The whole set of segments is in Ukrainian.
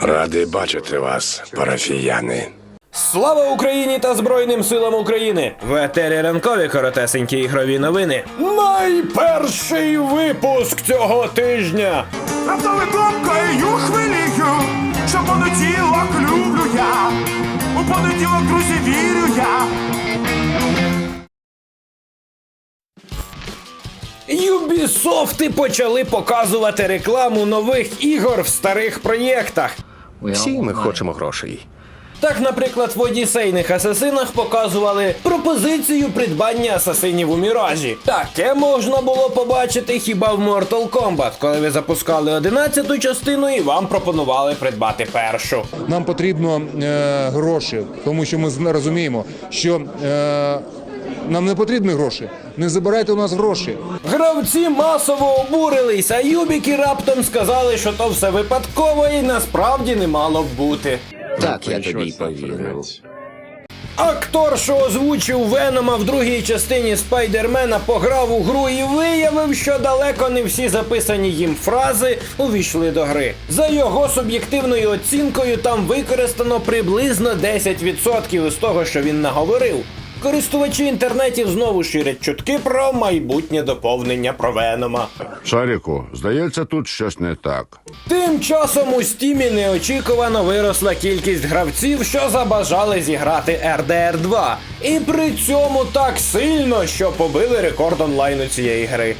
Радий бачити вас, парафіяни. Слава Україні та Збройним силам України! В етері ранкові коротесенькі ігрові новини. Найперший випуск цього тижня. Раптовий думкою хвилію, що понеділок люблю я, у понеділок, друзі, вірю я. Юбісофти почали показувати рекламу нових ігор в старих проєктах. Всі ми хочемо грошей. Так, наприклад, в одіссейних асасинах показували пропозицію придбання асасинів у міражі. Таке можна було побачити хіба в Mortal Kombat, коли ви запускали 11-ту частину і вам пропонували придбати першу. Нам потрібно е, гроші, тому що ми розуміємо, що е, нам не потрібні гроші. Не забирайте у нас гроші. Гравці масово обурились, а юбіки раптом сказали, що то все випадково і насправді не мало б бути. Так, я тобі повірив. Актор, що озвучив Венома в другій частині Спайдермена, пограв у гру і виявив, що далеко не всі записані їм фрази увійшли до гри. За його суб'єктивною оцінкою, там використано приблизно 10% з того, що він наговорив. Користувачі інтернетів знову ширять чутки про майбутнє доповнення про Венома. Шаріку, здається, тут щось не так. Тим часом у стімі неочікувано виросла кількість гравців, що забажали зіграти RDR 2. І при цьому так сильно, що побили рекорд онлайну цієї гри.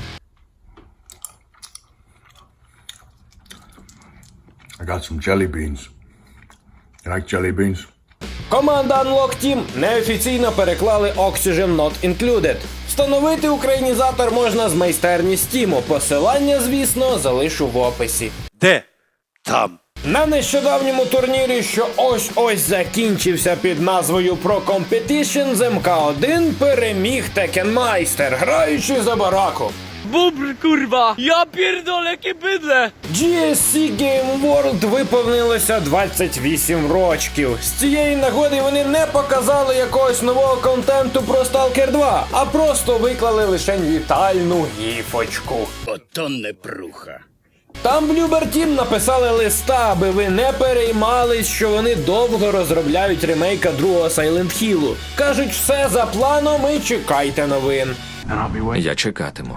I got some jelly beans. You like jelly beans? Команда Unlock Team неофіційно переклали Oxygen Not Included. Встановити українізатор можна з майстерні Стіму. Посилання, звісно, залишу в описі. Де? Там. На нещодавньому турнірі, що ось ось закінчився під назвою Pro Competition, з МК1 переміг Текенмайстер, граючи за бараку. Bubr, kurwa! Ja pierdolę, jakie bydle! GSC Game World виповнилося 28 рочків. З цієї нагоди вони не показали якогось нового контенту про Stalker 2, а просто виклали лише вітальну гіфочку. Ото непруха. Там Bloober Team написали листа, аби ви не переймались, що вони довго розробляють ремейка другого Silent Hill. Кажуть, все за планом і чекайте новин. Я чекатиму.